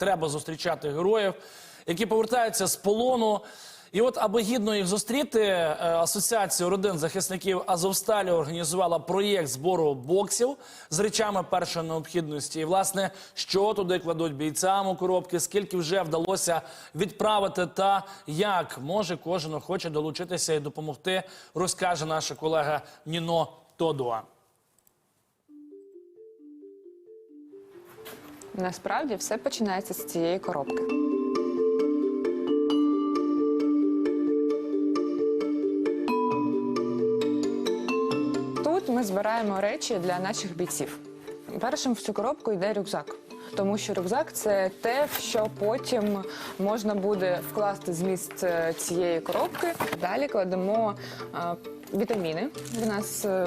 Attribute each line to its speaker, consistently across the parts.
Speaker 1: треба зустрічати героїв, які повертаються з полону. І от, аби гідно їх зустріти, е, асоціація родин захисників Азовсталі організувала проєкт збору боксів з речами першої необхідності. І власне, що туди кладуть бійцям у коробки, скільки вже вдалося відправити, та як може кожен охоче долучитися і допомогти, розкаже наша колега Ніно Тодуа.
Speaker 2: Насправді все починається з цієї коробки. Тут ми збираємо речі для наших бійців. Першим в цю коробку йде рюкзак. Тому що рюкзак це те, що потім можна буде вкласти зміст е, цієї коробки. Далі кладемо е, вітаміни. У нас е,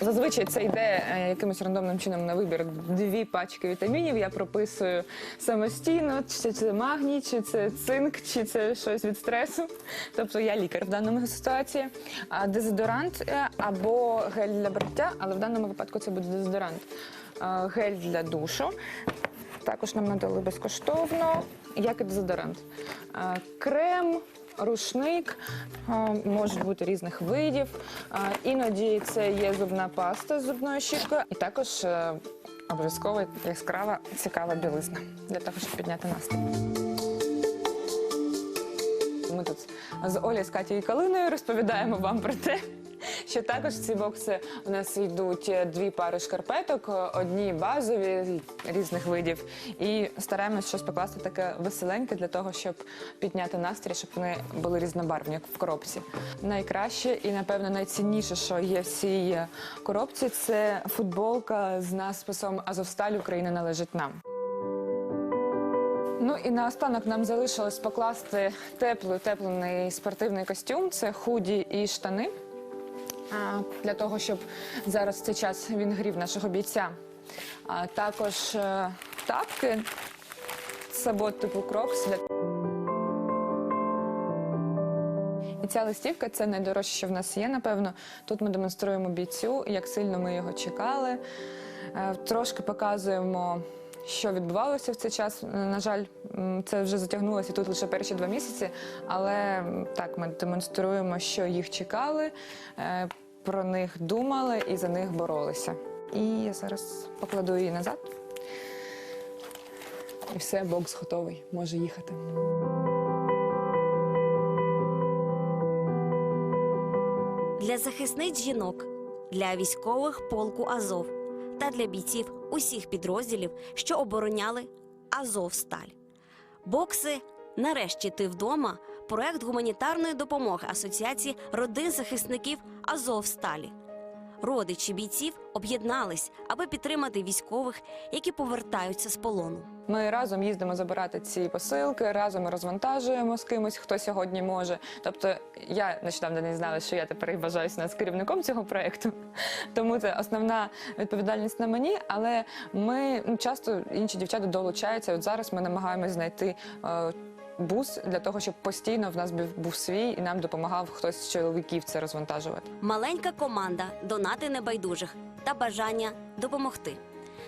Speaker 2: зазвичай це йде е, якимось рандомним чином на вибір дві пачки вітамінів. Я прописую самостійно, чи це магній, чи це цинк, чи це щось від стресу. Тобто я лікар в даному ситуації. А дезодорант е, або гель для бриття, але в даному випадку це буде дезодорант. Гель для душу. Також нам надали безкоштовно, як і дезодорант. Е, Крем, рушник, е, можуть бути різних видів. Е, Іноді це є зубна паста з зубною щіткою, і також обов'язково яскрава цікава білизна для того, щоб підняти настрій. Ми тут з Олі з Катєю Калиною розповідаємо вам про те, що також в ці бокси у нас йдуть дві пари шкарпеток, одні базові різних видів, і стараємось щось покласти таке веселеньке для того, щоб підняти настрій, щоб вони були різнобарвні, як в коробці. Найкраще і напевно найцінніше, що є в цій коробці, це футболка з насписом Азовсталь Україна належить нам. Ну і наостанок нам залишилось покласти теплий утеплений спортивний костюм. Це худі і штани. Для того, щоб зараз цей час він грів нашого бійця. А також е, тапки, сабот типу крокс. І ця листівка це найдорожче, що в нас є, напевно. Тут ми демонструємо бійцю, як сильно ми його чекали. Е, Трошки показуємо, що відбувалося в цей час. Е, На жаль, це вже затягнулося тут лише перші два місяці, але так, ми демонструємо, що їх чекали, е, про них думали і за них боролися. І я зараз покладу її назад. І все, бокс готовий, може їхати.
Speaker 3: для захисниць жінок, для військових полку Азов та для бійців усіх підрозділів, що обороняли Азовсталь. Бокси Нарешті ти вдома проект гуманітарної допомоги Асоціації родин захисників Азовсталі. Родичі бійців об'єднались, аби підтримати військових, які повертаються з полону.
Speaker 2: Ми разом їздимо забирати ці посилки, разом розвантажуємо з кимось, хто сьогодні може. Тобто, я нещодавно не знала, що я тепер і вважаюся нас керівником цього проекту. Тому це основна відповідальність на мені. Але ми ну, часто інші дівчата долучаються. От зараз ми намагаємось знайти. е, Бус для того, щоб постійно в нас був свій і нам допомагав хтось з чоловіків це розвантажувати.
Speaker 3: Маленька команда, донати небайдужих та бажання допомогти.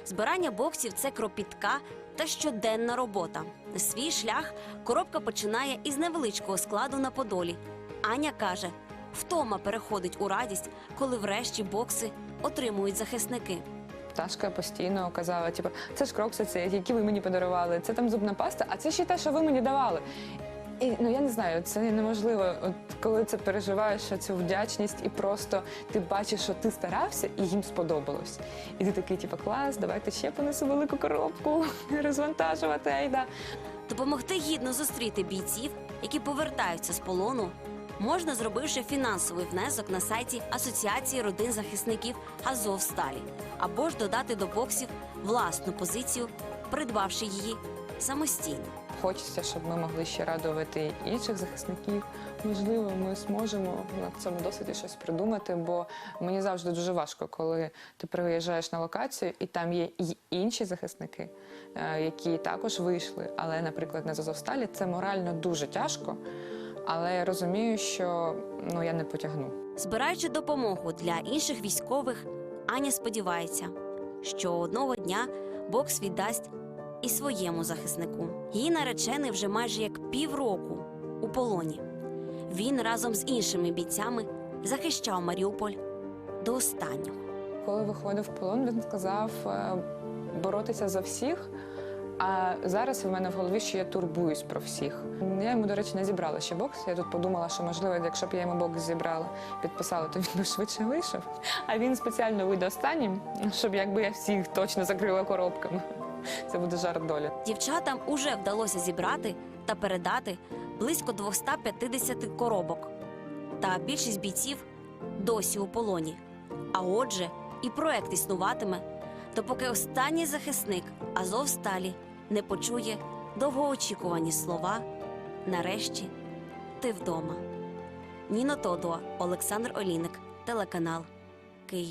Speaker 3: Збирання боксів це кропітка та щоденна робота. Свій шлях коробка починає із невеличкого складу на Подолі. Аня каже, втома переходить у радість, коли врешті бокси отримують захисники.
Speaker 2: Пташка постійно казала, типу, це ж крокси, які ви мені подарували, це там зубна паста, а це ще те, що ви мені давали. І ну я не знаю, це неможливо. От коли це переживаєш цю вдячність, і просто ти бачиш, що ти старався, і їм сподобалось. І ти такий, типу, клас, давайте ще понесу велику коробку, розвантажувати, айда.
Speaker 3: Допомогти гідно зустріти бійців, які повертаються з полону, можна зробивши фінансовий внесок на сайті Асоціації родин захисників Азовсталі, або ж додати до боксів власну позицію, придбавши її самостійно.
Speaker 2: Хочеться, щоб ми могли ще радувати інших захисників. Можливо, ми зможемо на цьому досвіді щось придумати, бо мені завжди дуже важко, коли ти приїжджаєш на локацію, і там є і інші захисники, е, які також вийшли. Але, наприклад, на Зазовсталі це морально дуже тяжко. Але я розумію, що ну я не потягну.
Speaker 3: Збираючи допомогу для інших військових, Аня сподівається, що одного дня бокс віддасть і своєму захиснику. Її наречений вже майже як півроку у полоні. Він разом з іншими бійцями захищав Маріуполь до останнього.
Speaker 2: Коли виходив в полон, він сказав е, боротися за всіх. А зараз в мене в голові, що я турбуюсь про всіх. Я йому, до речі, не зібрала ще бокс. Я тут подумала, що можливо, якщо б я йому бокс зібрала, підписала, то він би швидше вийшов. А він спеціально вийде останнім, щоб якби я всіх точно закрила коробками. Це буде жарт долі.
Speaker 3: Дівчатам уже вдалося зібрати та передати близько 250 коробок. Та більшість бійців досі у полоні. А отже, і проект існуватиме, допоки останній захисник Азовсталі не почує довгоочікувані слова. Нарешті ти вдома. Ніно Тодуа, Олександр Оліник, телеканал Київ.